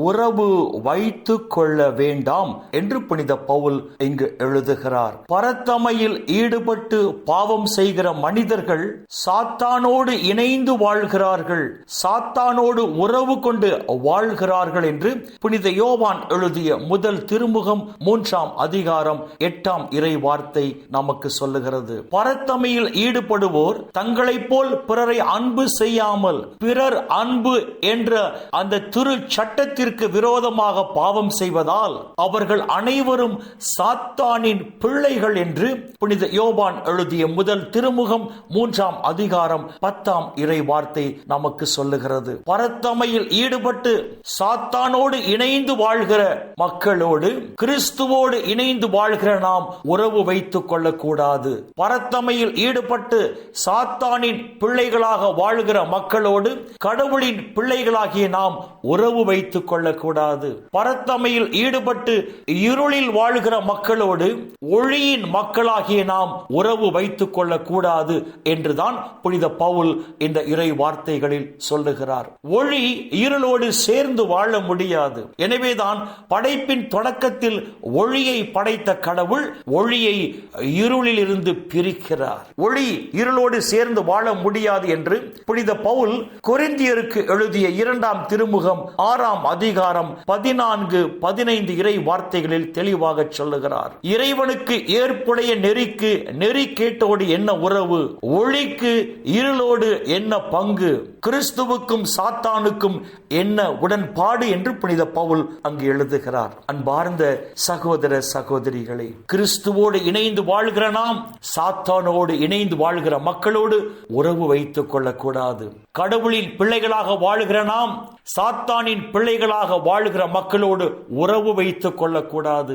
உறவு வைத்து கொள்ள வேண்டாம் என்று புனித பவுல் இங்கு எழுதுகிறார். பரத்தமையில் ஈடுபட்டு பாவம் செய்கிற மனிதர்கள் சாத்தானோடு இணைந்து வாழ்கிறார்கள். சாத்தானோடு உறவு கொண்டு வாழ்கிறார்கள் என்று புனித யோவான் எழுதிய முதல் திருமுகம் மூன்றாம் அதிகாரம் எட்டாம் இறை வார்த்தை நமக்கு சொல்லுகிறது. பரத்தமையில் ஈடுபடுவோர் தங்களைப் போல் பிறரை அன்பு செய்யாமல் பிறர் அன்பு என்ற அந்த திரு சட்டத்திற்கு விரோதமாக பாவம் செய்வதால் அவர்கள் அனைவரும் சாத்தானின் பிள்ளைகள் என்று புனித யோபான் எழுதிய முதல் திருமுகம் மூன்றாம் அதிகாரம் பத்தாம் இறை வார்த்தை நமக்கு சொல்லுகிறது. பரத்தமையில் ஈடுபட்டு சாத்தானோடு இணைந்து வாழ்கிற மக்களோடு கிறிஸ்துவோடு இணைந்து வாழ்கிற நாம் உறவு வைத்துக் கொள்ளக்கூடாது. பரத்தமையில் ஈடுபட்டு சாத்தானின் பிள்ளைகளாக வாழ்கிற மக்களோடு கடவுளின் பிள்ளைகளாகிய நாம் உறவு வைத்துக் கொள்ளக்கூடாது பரத்தமையில் ஈடுபட்டு இருளில் வாழ்கிற மக்களோடு ஒளியின் மக்களாகிய நாம் உறவு வைத்துக் கொள்ளக்கூடாது என்றுதான் புனித பவுல் இந்த இறை வார்த்தைகளில் சொல்லுகிறார். ஒளி இருளோடு சேர்ந்து வாழ முடியாது. எனவேதான் படைப்பின் தொடக்கத்தில் ஒளியை படைத்த கடவுள் ஒளியை இருளில் இருந்து பிரிக்கிறார். ஒளி இருளோடு சேர்ந்து வாழ முடியாது என்று புனித பவுல் கொரிந்தியருக்கு எழுதிய இரண்டாம் திருமுகம் ஆறாம் அதிகாரம் பதினான்கு பதினைந்து இறை வார்த்தைகளில் தெளிவாக சொல்லுகிறார். இறைவனுக்கு ஏற்புடைய நெறிக்கு நெறி கேட்டோடு என்ன உறவு? ஒளிக்கு இருளோடு என்ன பங்கு? கிறிஸ்துவுக்கும் சாத்தானுக்கும் என்ன உடன்பாடு என்று புனித பவுல் அங்கு எழுதுகிறார். அன்பார்ந்த சகோதர சகோதரிகளை கிறிஸ்துவோடு இணைந்து வாழ்கிற நாம் சாத்தானோடு இணைந்து வாழ்கிற மக்களோடு உறவு வைத்துக் கொள்ளக்கூடாது. கடவுளின் பிள்ளைகளாக வாழ்கிற நாம் சாத்தானின் பிள்ளைகளாக வாழ்கிற மக்களோடு உறவு வைத்துக் கொள்ளக்கூடாது.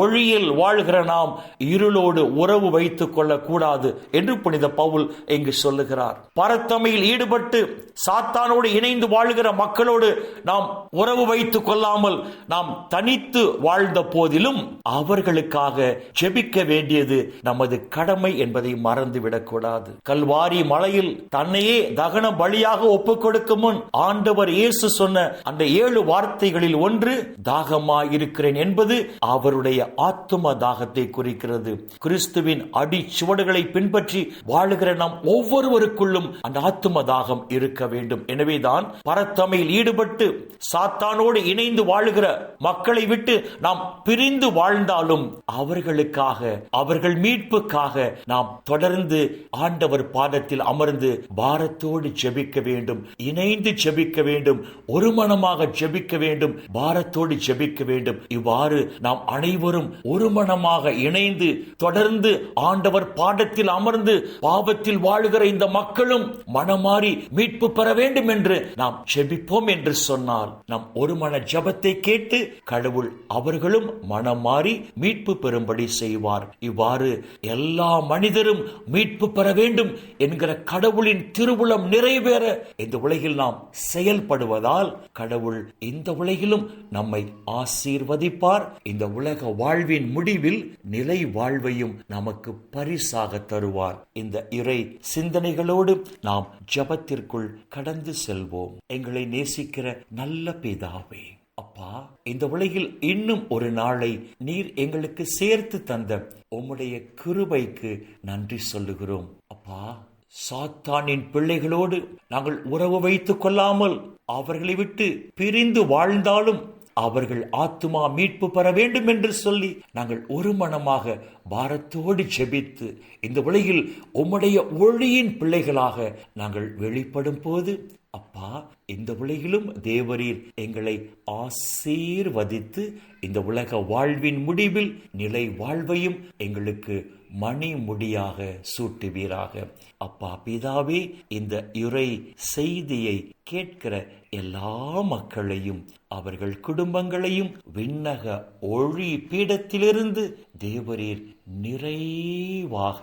ஒளியில் வாழ்கிற நாம் இருளோடு உறவு வைத்துக் கொள்ளக்கூடாது என்று புனித பவுல் இங்கு சொல்லுகிறார். பரத்தமையில் ஈடுபட்டு சாத்தானோடு இணைந்து வாழ்கிற மக்களோடு நாம் உறவு வைத்துக் கொள்ளாமல் நாம் தனித்து வாழ்ந்த போதிலும் அவர்களுக்காக ஜெபிக்க வேண்டியது நமது கடமை என்பதை மறந்துவிடக்கூடாது. கல்வாரி மலையில் தன்னையே தகன பலியாக ஒப்புக் கொடுக்கும் முன் ஆண்டவர் இயேசு சொன்ன அந்த ஏழு வார்த்தைகளில் ஒன்று தாகமாயிருக்கிறேன் என்பது அவருடைய ஆத்தும தாகத்தை குறிக்கிறது. கிறிஸ்துவின் அடி சுவடுகளை பின்பற்றி வாழுகிற நாம் ஒவ்வொருவருக்குள்ளும் அந்த ஆத்தும தாகம் இருக்க வேண்டும். எனவேதான் பரத்தமையில் ஈடுபட்டு சாத்தானோடு இணைந்து வாழுகிற மக்களை விட்டு நாம் பிரிந்து வாழ்ந்தாலும் அவர்களுக்காக அவர்கள் மீட்புக்காக நாம் தொடர்ந்து ஆண்டவர் பாதத்தில் அமர்ந்து பாரத்தோடு ஜெபிக்க வேண்டும். இணைந்து ஜெபிக்க வேண்டும். ஒரு மனமாக ஜெபிக்க வேண்டும் பாரத்தோடு ஜெபிக்க வேண்டும். இவ்வாறு நாம் அனைவரும் ஒரு மனமாக இணைந்து தொடர்ந்து ஆண்டவர் பாடத்தில் அமர்ந்து பாவத்தில் வாழுகிற இந்த மக்களும் மனமாறி மீட்பு பெற வேண்டும் என்று நாம் ஜெபிப்போம் என்று சொன்னால் நம் ஒரு மன ஜபத்தை கேட்டு கடவுள் அவர்களும் மனம் மாறி மீட்பு பெறும்படி செய்வார். இவ்வாறு எல்லா மனிதரும் மீட்பு பெற வேண்டும் என்கிற கடவுளின் திருவுளம் நிறைவேற இந்த உலகில் நாம் செயல்படுவதால் கடவுள் இந்த உலகிலும் நம்மை ஆசீர்வதிப்பார். இந்த உலக வாழ்வின் முடிவில் நிலை வாழ்வையும் நமக்கு பரிசாக தருவார். இந்த இறை சிந்தனைகளோடு நாம் ஜபத்திற்குள் கடந்து செல்வோம். எங்களை நேசிக்கிற நல்ல பிதாவே அப்பா இந்த உலகில் இன்னும் ஒரு நாளை நீர் எங்களுக்கு சேர்த்து தந்த உம்முடைய கிருபைக்கு நன்றி சொல்லுகிறோம். அப்பா சாத்தானின் பிள்ளைகளோடு நாங்கள் உறவு வைத்துக் கொள்ளாமல் அவர்களை விட்டு பிரிந்து வாழ்ந்தாலும் அவர்கள் ஆத்துமா மீட்பு பெற வேண்டும் என்று சொல்லி நாங்கள் ஒரு மனமாக பாரத்தோடு ஜெபித்து இந்த உலகில் உம்முடைய ஒளியின் பிள்ளைகளாக நாங்கள் வெளிப்படும் போது அப்பா இந்த உலகிலும் தேவரீர் எங்களை ஆசீர்வதித்து இந்த உலக வாழ்வின் முடிவில் நிலை வாழ்வையும் எங்களுக்கு மணி முடியாக சூட்டுவீராக. அப்பா பிதாவே இந்த இறை செய்தியை கேட்கிற எல்லா மக்களையும் அவர்கள் குடும்பங்களையும் விண்ணக ஒளி பீடத்திலிருந்து தேவரீர் நிறைவாக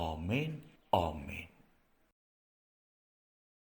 ஆமேன் ஆமேன்